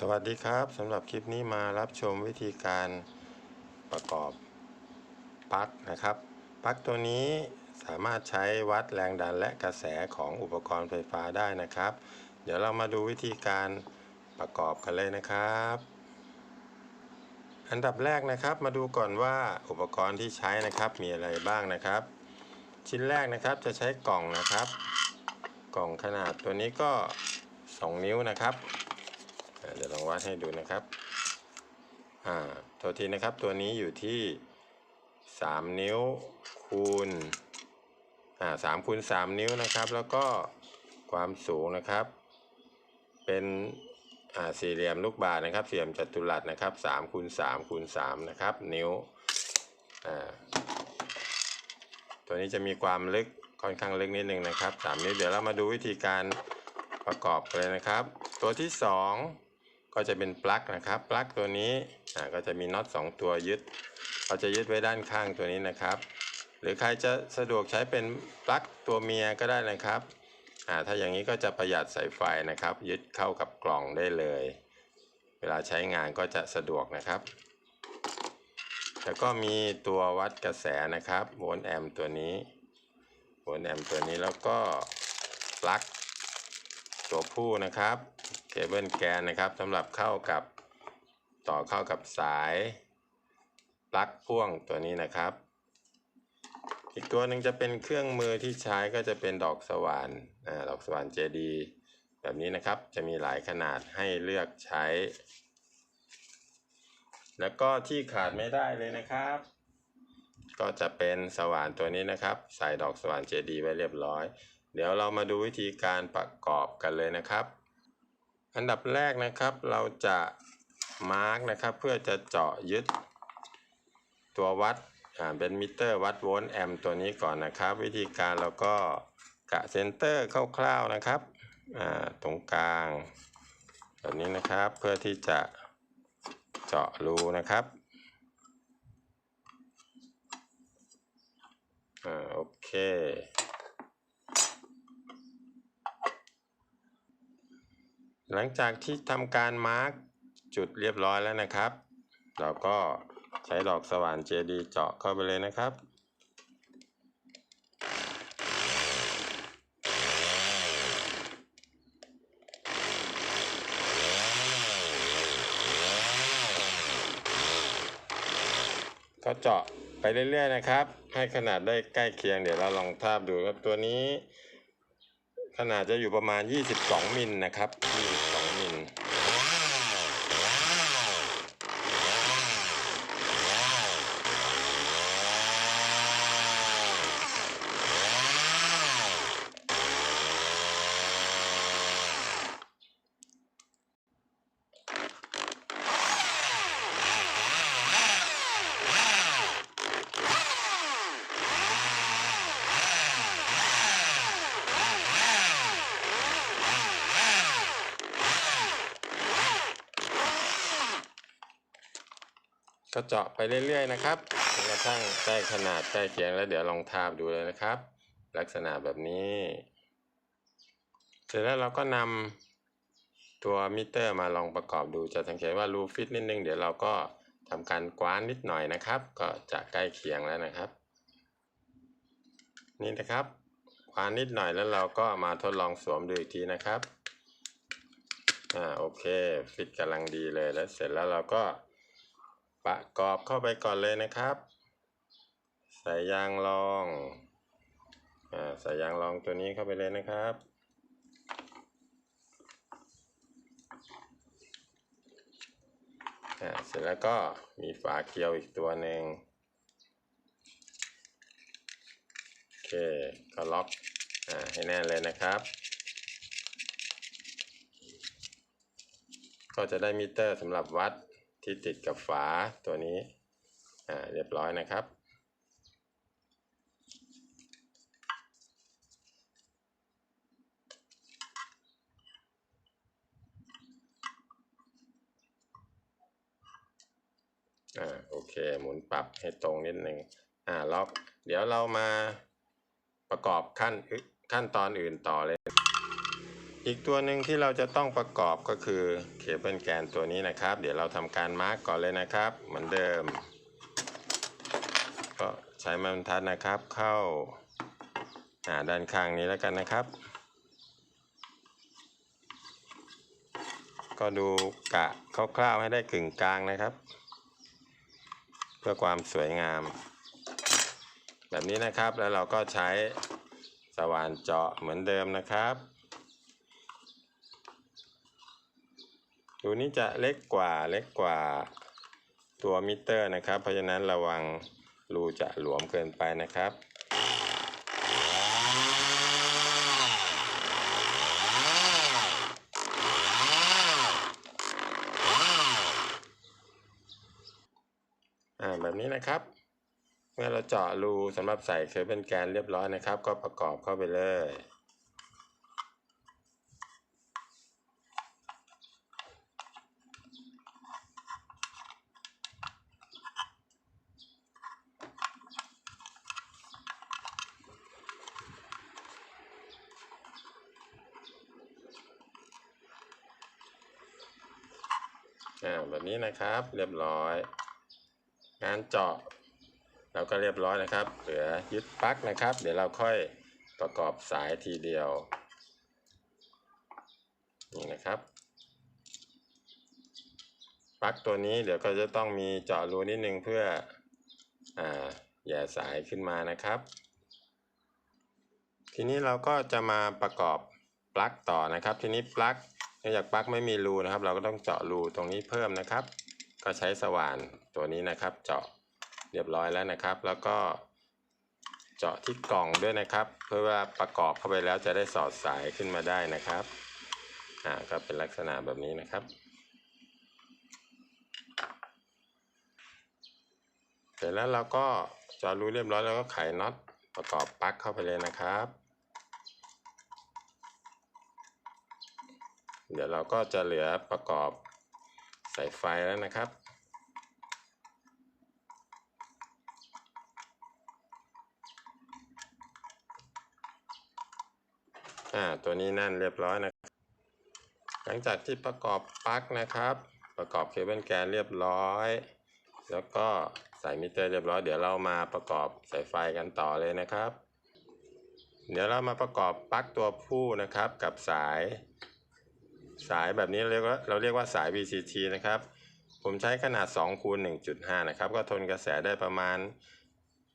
สวัสดีครับสำหรับคลิปนี้มารับชมวิธีการประกอบปลั๊กนะครับปลั๊กตัวนี้สามารถใช้วัดแรงดันและกระแสของอุปกรณ์ไฟฟ้าได้นะครับ เดี๋ยวเรามาดูวิธีการประกอบกันเลยนะครับ อันดับแรกนะครับมาดูก่อนว่าอุปกรณ์ที่ใช้นะครับมีอะไรบ้างนะครับ ชิ้นแรกนะครับจะใช้กล่องนะครับ กล่องขนาดตัวนี้ก็ 2 นิ้วนะครับ เดี๋ยวลองวัดให้ดูนะครับอ่าโทษทีนะครับตัวนี้อยู่ที่ 3 นิ้วคูณอ่าสามคูณสามนิ้วนะครับ แล้วก็ความสูงนะครับ เป็นอ่าสี่เหลี่ยมลูกบาศก์นะครับสี่เหลี่ยมจัตุรัสนะครับสามคูณสามคูณสามนะครับ นิ้วอ่าตัวนี้จะมีความลึกค่อนข้างลึกนิดนึงนะครับสามนิ้วเดี๋ยวเรามาดูวิธีการประกอบเลยนะครับ ตัวที่สอง ก็จะเป็นปลั๊กนะครับ ปลั๊กตัวนี้ก็จะมีน็อต2ตัวยึดเราจะยึดไว้ด้านข้างตัวนี้นะครับ หรือใครจะสะดวกใช้เป็นปลั๊กตัวเมียก็ได้นะครับถ้าอย่างนี้ก็จะประหยัดสายไฟนะครับ ยึดเข้ากับกล่องได้เลย เวลาใช้งานก็จะสะดวกนะครับ แล้วก็มีตัววัดกระแสนะครับโวลต์แอมป์ตัวนี้โวลต์แอมป์ตัวนี้แล้วก็ปลั๊กตัวผู้นะครับ เคเบิลแกนนะครับสำหรับเข้ากับต่อเข้ากับสายปลั๊กพ่วงตัวนี้นะครับ อีกตัวหนึ่งจะเป็นเครื่องมือที่ใช้ก็จะเป็นดอกสว่านอ่าดอกสว่านเจดีแบบนี้นะครับจะมีหลายขนาดให้เลือกใช้ แล้วก็ที่ขาดไม่ได้เลยนะครับ ก็จะเป็นสว่านตัวนี้นะครับ ใส่ดอกสว่านเจดีไว้เรียบร้อย เดี๋ยวเรามาดูวิธีการประกอบกันเลยนะครับ อันดับแรกนะครับเราจะมาร์กนะครับเพื่อจะเจาะยึดตัววัดเป็นมิเตอร์วัดโวลต์แอมป์ตัวนี้ก่อนนะครับ วิธีการเราก็กะเซนเตอร์คร่าวๆนะครับตรงกลางแบบนี้นะครับเพื่อที่จะเจาะรูนะครับอโอเค หลังจากที่ทำการมาร์กจุดเรียบร้อยแล้วนะครับ เราก็ใช้ดอกสว่านเจดีเจาะเข้าไปเลยนะครับ ก็เจาะไปเรื่อยๆนะครับ ให้ขนาดได้ใกล้เคียงเดี๋ยวเราลองทาบดูครับตัวนี้ ขนาดจะอยู่ประมาณ 22 มิลนะครับ22 ก็เจาะไปเรื่อยๆนะครับจนกระทั่งได้ขนาดใกล้เคียงแล้วเดี๋ยวลองทาบดูเลยนะครับ ลักษณะแบบนี้ เสร็จแล้วเราก็นำตัวมิเตอร์มาลองประกอบดูจะสังเกตว่ารูฟิตนิดนึงเดี๋ยวเราก็ทำการกว้านนิดหน่อยนะครับ ก็จะใกล้เคียงแล้วนะครับ นี่นะครับกว้านนิดหน่อยแล้วเราก็มาทดลองสวมดูอีกทีนะครับอ่าโอเค ฟิตกำลังดีเลยแล้วเสร็จแล้วเราก็ ประกอบเข้าไปก่อนเลยนะครับใส่ยางรอง อ่าใส่ยางรองตัวนี้เข้าไปเลยนะครับ อ่า เสร็จแล้วก็มีฝาเกลียวอีกตัวหนึ่งโอเค ก็ล็อก อ่า ให้แน่นเลยนะครับก็จะได้มิเตอร์สำหรับวัด ที่ติดกับฝาตัวนี้อ่าเรียบร้อยนะครับ อ่าโอเคหมุนปรับให้ตรงนิดหนึ่งอ่าล็อกเดี๋ยวเรามาประกอบขั้นขั้นตอนอื่นต่อเลย อีกตัวหนึ่งที่เราจะต้องประกอบก็คือเคเบิลแกนตัวนี้นะครับ เดี๋ยวเราทำการมาร์กก่อนเลยนะครับ เหมือนเดิม ก็ใช้ไม้บรรทัดนะครับเข้าาด้านข้างนี้แล้วกันนะครับ ก็ดูกะคร่าวๆให้ได้กึ่งกลางนะครับ เพื่อความสวยงาม แบบนี้นะครับแล้วเราก็ใช้สว่านเจาะเหมือนเดิมนะครับ รูนี้จะเล็กกว่าเล็กกว่าตัวมิเตอร์นะครับ เพราะฉะนั้นระวังรูจะหลวมเกินไปนะครับอ่าแบบนี้นะครับ เมื่อเราเจาะรูสำหรับใส่เคเบิลแกนเรียบร้อยนะครับ ก็ประกอบเข้าไปเลย อ่าแบบนี้นะครับเรียบร้อย งานเจาะเราก็เรียบร้อยนะครับ เหลือยึดปลั๊กนะครับ เดี๋ยวเราค่อยประกอบสายทีเดียว นี่นะครับปลั๊กตัวนี้เดี๋ยวก็จะต้องมีเจาะรูนิดนึงเพื่ออ่าแย่สายขึ้นมานะครับ ทีนี้เราก็จะมาประกอบปลั๊กต่อนะครับ ทีนี้ปลั๊ก นื่องจากปลั๊กไม่มีรูนะครับ เราก็ต้องเจาะรูตรงนี้เพิ่มนะครับ ก็ใช้สว่านตัวนี้นะครับ เจาะเรียบร้อยแล้วนะครับ แล้วก็เจาะที่กล่องด้วยนะครับ เพื่อว่าประกอบเข้าไปแล้วจะได้สอดสายขึ้นมาได้นะครับอ่าก็เป็นลักษณะแบบนี้นะครับ เสร็จแล้วเราก็เจาะรูเรียบร้อยแล้วก็ไขน็อตประกอบปลั๊กเข้าไปเลยนะครับ เดี๋ยวเราก็จะเหลือประกอบสายไฟแล้วนะครับอ่าตัวนี้นั่นเรียบร้อยนะครับ หลังจากที่ประกอบปลั๊กนะครับ ประกอบเคเบิลแกนเรียบร้อย แล้วก็ใส่มิเตอร์เรียบร้อย เดี๋ยวเรามาประกอบสายไฟกันต่อเลยนะครับ เดี๋ยวเรามาประกอบปลั๊กตัวผู้นะครับกับสาย สายแบบนี้เรียกว่าเราเรียกว่าสาย VCT นะครับ ผมใช้ขนาด2คูณ1.5 นะครับ ก็ทนกระแสได้ประมาณ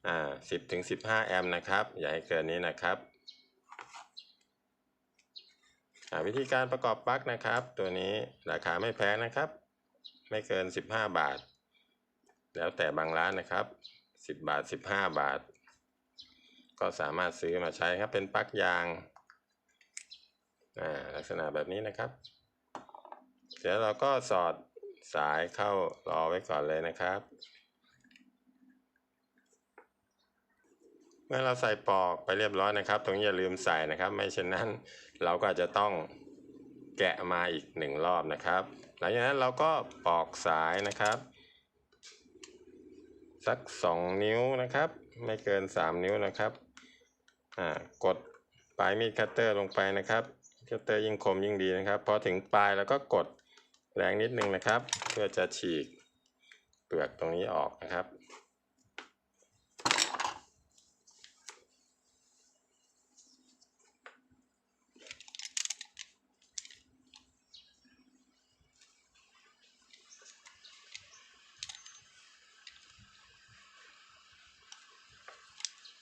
อ่า10ถึง15 แอมป์นะครับ อย่าให้เกินนี้นะครับวิธีการประกอบปลั๊กนะครับ ตัวนี้ราคาไม่แพงนะครับ ไม่เกิน 15 บาท แล้วแต่บางร้านนะครับ 10 บาท 15 บาท ก็สามารถซื้อมาใช้ครับเป็นปลั๊กยาง ลักษณะแบบนี้นะครับ เดี๋ยวเราก็สอดสายเข้ารอไว้ก่อนเลยนะครับ เมื่อเราใส่ปลอกไปเรียบร้อยนะครับ ตรงนี้อย่าลืมใส่นะครับ ไม่เช่นนั้นเราก็อาจจะต้องแกะมาอีกหนึ่งรอบนะครับ หลังจากนั้นเราก็ปลอกสายนะครับ สักสองนิ้วนะครับ ไม่เกินสามนิ้วนะครับ อ่ากดปลายมีดคัตเตอร์ลงไปนะครับ คัตเตอร์ยิ่งคมยิ่งดีนะครับ พอถึงปลายแล้วก็กดแรงนิดนึงนะครับ เพื่อจะฉีกเปลือกตรงนี้ออกนะครับ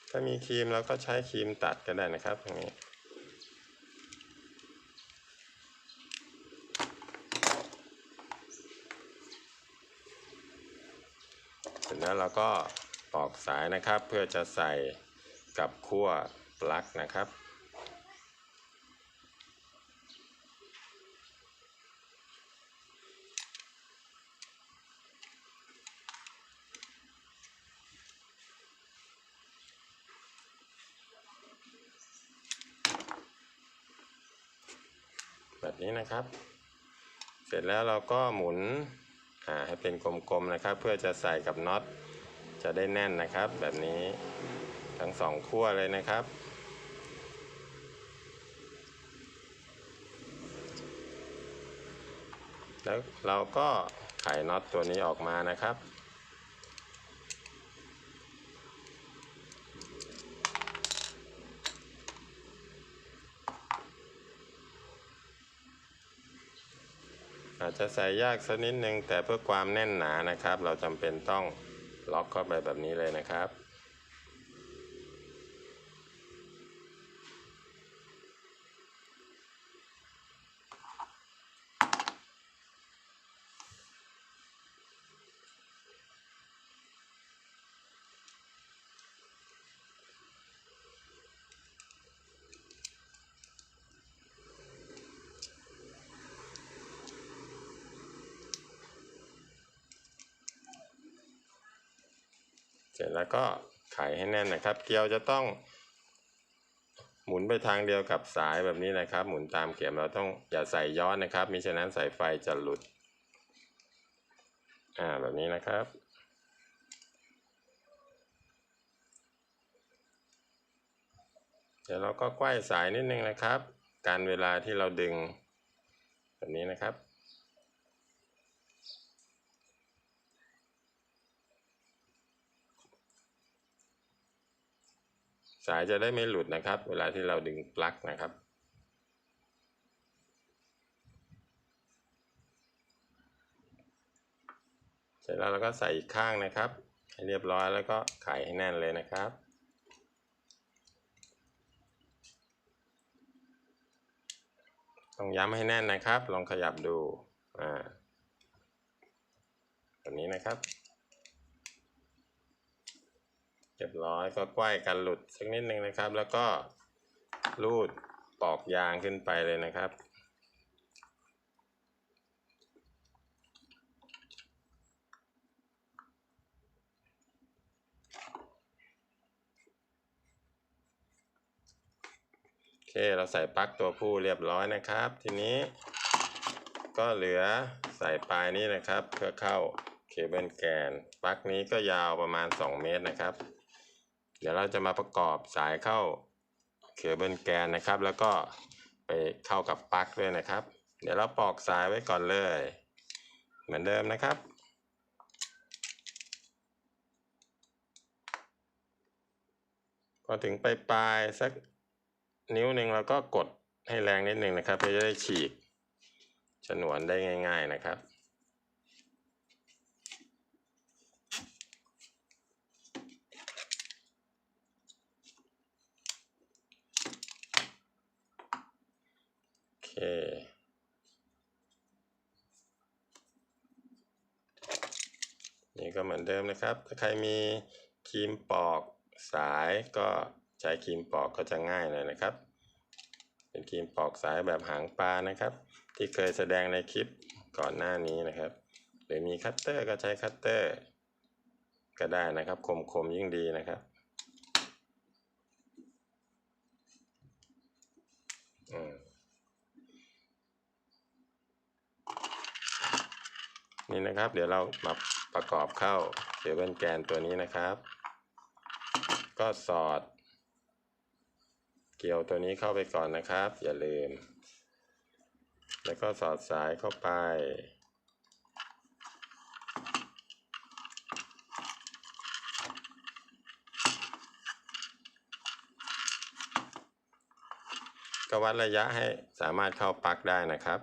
ถ้ามีครีมเราก็ใช้ครีมตัดก็ได้นะครับตรงนี้ เสร็จแล้วเราก็ปอกสายนะครับ เพื่อจะใส่กับขั้วปลั๊กนะครับแบบนี้นะครับ เสร็จแล้วเราก็หมุนให้เป็นกลมๆนะครับ เพื่อจะใส่กับน็อต จะได้แน่นนะครับ แบบนี้ทั้งสองขั้วเลยนะครับ แล้วเราก็ไขน็อตตัวนี้ออกมานะครับอาจจะใส่ยากสักนิดนึงแต่เพื่อความแน่นหนานะครับ เราจำเป็นต้อง ล็อกเข้าไปแบบนี้เลยนะครับ สร็จแล้วก็ไขให้แน่นนะครับ เกลียวจะต้อง หมุนไปทางเดียวกับสายแบบนี้นะครับ หมุนตามเข็มเราต้องอย่าใส่ย้อนนะครับมิฉะนั้นสายไฟจะหลุด อ่าแบบนี้นะครับเดี๋ยวเราก็ไขว้สายนิดนึงนะครับ การเวลาที่เราดึง แบบนี้นะครับ สายจะได้ไม่หลุดนะครับ เวลาที่เราดึงปลั๊กนะครับ เสร็จแล้วเราก็ใส่อีกข้างนะครับให้เรียบร้อยแล้วก็ไขให้แน่นเลยนะครับต้องย้ำให้แน่นนะครับ ลองขยับดู อ่าแบบนี้นะครับ เรียบร้อยก็ไขว้กันหลุดสักนิดนึงนะครับ แล้วก็รูดปอกยางขึ้นไปเลยนะครับ โอเคเราใส่ปลั๊กตัวผู้เรียบร้อยนะครับ ทีนี้ ก็เหลือใส่ปลายนี้นะครับ เพื่อเข้าเคเบิลแกนปลั๊กนี้ก็ยาวประมาณ 2 เมตรนะครับ เดี๋ยวเราจะมาประกอบสายเข้าเคเบิลแกนนะครับ แล้วก็ไปเข้ากับปลั๊กด้วยนะครับ เดี๋ยวเราปอกสายไว้ก่อนเลย เหมือนเดิมนะครับพอถึงปลายปลายสักนิ้วหนึ่งเราก็กดให้แรงนิดหนึ่งนะครับเพื่อจะได้ฉีกฉนวนได้ง่าย ๆนะครับ โอเค นี่ก็เหมือนเดิมนะครับ ถ้าใครมีครีมปอกสายก็ใช้ครีมปอกก็จะง่ายเลยนะครับ เป็นครีมปอกสายแบบหางปลานะครับ ที่เคยแสดงในคลิปก่อนหน้านี้นะครับ หรือมีคัตเตอร์ก็ใช้คัตเตอร์ ก็ได้นะครับคมๆยิ่งดีนะครับอืม นี่นะครับ เดี๋ยวเรามาประกอบเข้าเคเบิลแกนตัวนี้นะครับ ก็สอด เกี่ยวตัวนี้เข้าไปก่อนนะครับ อย่าลืม แล้วก็สอดสายเข้าไป ก็วัดระยะให้สามารถเข้าปลั๊กได้นะครับ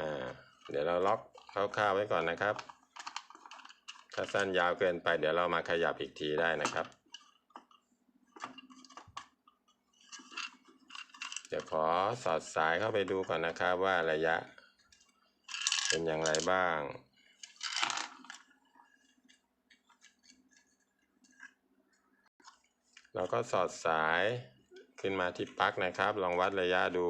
อ่า เดี๋ยวเราล็อก คร่าวๆไว้ก่อนนะครับ ถ้าสั้นยาวเกินไปเดี๋ยวเรามาขยับอีกทีได้นะครับ เดี๋ยวขอสอดสายเข้าไปดูก่อนนะครับว่าระยะ เป็นอย่างไรบ้างเราก็สอดสายขึ้นมาที่ปลั๊กนะครับ ลองวัดระยะดู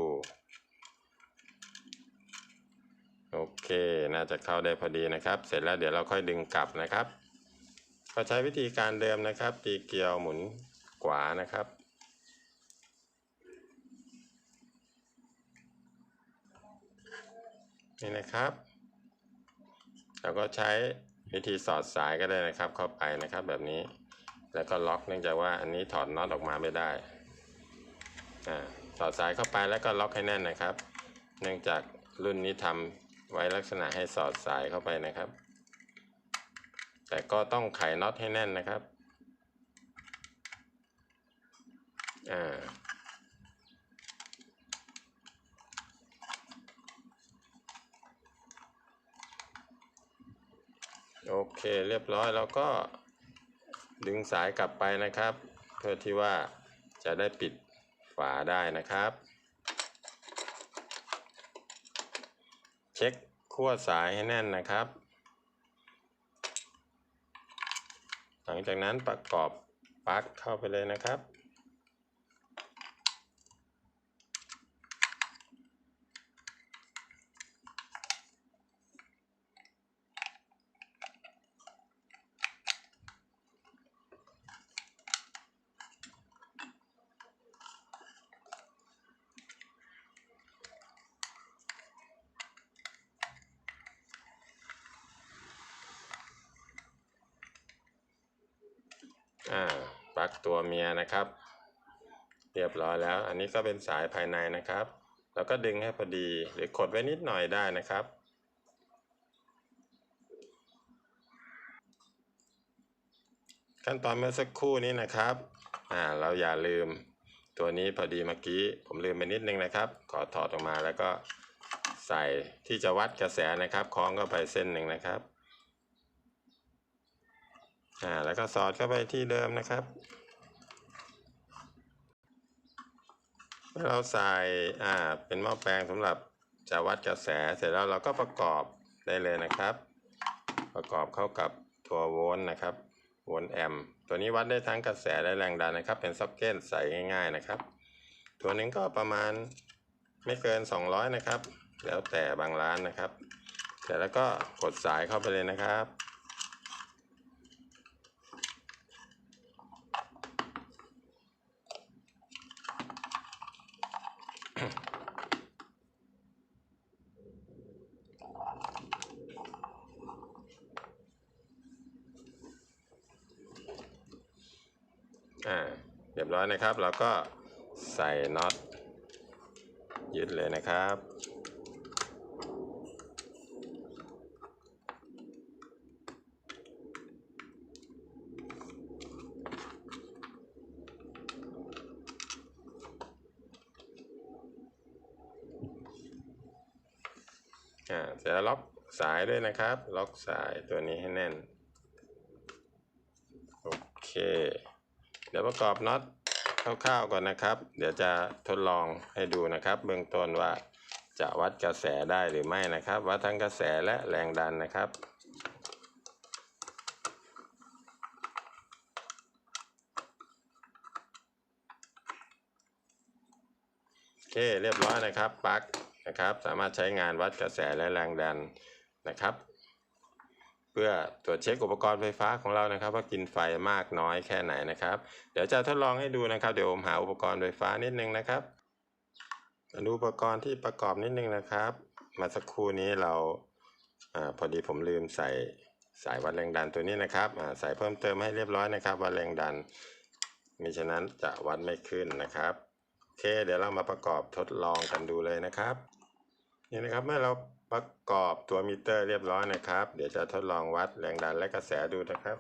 โอ เค น่าจะเข้าได้พอดีนะครับ เสร็จแล้วเดี๋ยวเราค่อยดึงกลับนะครับก็ใช้วิธีการเดิมนะครับ ตีเกลียวหมุนขวานะครับ นี่นะครับเราก็ใช้วิธีสอดสายก็ได้นะครับ เข้าไปนะครับแบบนี้ แล้วก็ล็อกเนื่องจากว่าอันนี้ถอดน็อตออกมาไม่ได้อ่าสอดสายเข้าไปแล้วก็ล็อกให้แน่นนะครับ เนื่องจากรุ่นนี้ท ไว้ลักษณะให้สอดสายเข้าไปนะครับ แต่ก็ต้องไขน็อตให้แน่นนะครับอ่าโอเคเรียบร้อยแล้วก็ดึงสายกลับไปนะครับ เพื่อที่ว่าจะได้ปิดฝาได้นะครับ เช็คขั้วสายให้แน่นนะครับ หลังจากนั้นประกอบปลั๊กเข้าไปเลยนะครับ อ่าปลั๊กตัวเมีย นะครับ เรียบร้อยแล้ว อันนี้ก็เป็นสายภายในนะครับ แล้วก็ดึงให้พอดีหรือกดไว้นิดหน่อยได้นะครับ ขั้นตอนเมื่อสักครู่นี้นะครับอ่าเราอย่าลืมตัวนี้พอดีเมื่อกี้ผมลืมไปนิดนึงนะครับ ขอถอดออกมาแล้วก็ใส่ที่จะวัดกระแสนะครับคล้องเข้าไปเส้นหนึ่งนะครับอ่าแล้วก็สอดเข้าไปที่เดิมนะครับ เมื่อเราใส่อ่าเป็นหม้อแปลงสำหรับจะวัดกระแสเสร็จแล้วเราก็ประกอบได้เลยนะครับ ประกอบเข้ากับตัวโวลต์นะครับโวลต์แอมป์ตัวนี้วัดได้ทั้งกระแสและแรงดันนะครับ เป็นซ็อกเก็ตใส่ง่าย ๆนะครับ ตัวหนึงก็ประมาณไม่เกิน 200 นะครับ แล้วแต่บางร้านนะครับ เสร็จแล้วก็กดสายเข้าไปเลยนะครับ อ่า เรียบร้ อยนะครับ เราก็ใส่น็อตยึดเลยนะครับ อ่าเสร็จแล้วล็อกสายด้วยนะครับ ล็อกสายตัวนี้ให้แน่น โอเค เดี๋ยวประกอบน็อต คร่าวๆก่อนนะครับ เดี๋ยวจะทดลองให้ดูนะครับ เบื้องต้นว่าจะวัดกระแสได้หรือไม่นะครับ วัดทั้งกระแสและแรงดันนะครับ โอเคเรียบร้อยนะครับปลั๊กนะครับ สามารถใช้งานวัดกระแสและแรงดันนะครับ เพื่อตรวจเช็คอุปกรณ์ไฟฟ้าของเรานะครับ ว่ากินไฟมากน้อยแค่ไหนนะครับ เดี๋ยวจะทดลองให้ดูนะครับ เดี๋ยวผมหาอุปกรณ์ไฟฟ้านิดนึงนะครับมาดูอุปกรณ์ที่ประกอบนิดนึงนะครับ มาสักครู่นี้เราอพอดีผมลืมใส่สายวัดแรงดันตัวนี้นะครับอ่าใส่เพิ่มเติมให้เรียบร้อยนะครับวัดแรงดันมิฉะนั้นจะวัดไม่ขึ้นนะครับโอเค เดี๋ยวเรามาประกอบทดลองกันดูเลยนะครับ นี่นะครับเมื่อเรา ประกอบตัวมิเตอร์เรียบร้อยนะครับ เดี๋ยวจะทดลองวัดแรงดันและกระแสดูนะครับ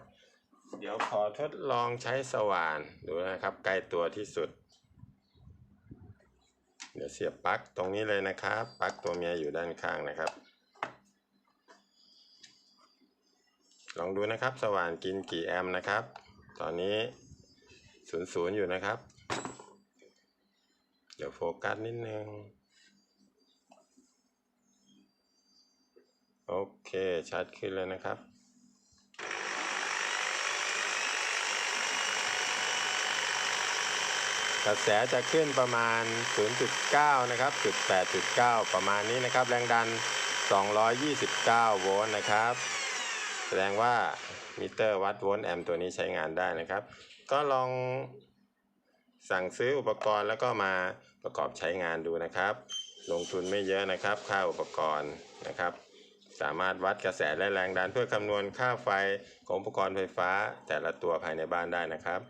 เดี๋ยวขอทดลองใช้สว่านดูนะครับ ใกล้ตัวที่สุด เดี๋ยวเสียบปลั๊กตรงนี้เลยนะครับปลั๊กตัวเมียอยู่ด้านข้างนะครับ ลองดูนะครับสว่านกินกี่แอมป์นะครับ ตอนนี้ศูนย์ศูนย์อยู่นะครับ เดี๋ยวโฟกัสนิดนึง โอเค ชัดขึ้นเลยนะครับ กระแสจะขึ้นประมาณ 0.9 นะครับ0.8.9 ประมาณนี้นะครับ แรงดัน 229 โวลต์นะครับ แสดงว่ามิเตอร์วัดโวลต์แอมป์ตัวนี้ใช้งานได้นะครับ ก็ลองสั่งซื้ออุปกรณ์แล้วก็มาประกอบใช้งานดูนะครับ ลงทุนไม่เยอะนะครับ ค่าอุปกรณ์นะครับ สามารถวัดกระแสและแรงดันเพื่อคำนวณค่าไฟของอุปกรณ์ไฟฟ้าแต่ละตัวภายในบ้านได้นะครับ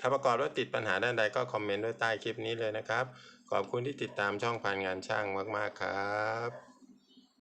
ถ้าประกอบแล้วติดปัญหาด้านใดก็คอมเมนต์ไว้ใต้คลิปนี้เลยนะครับ ขอบคุณที่ติดตามช่องพันงานช่างมาก ๆ ครับ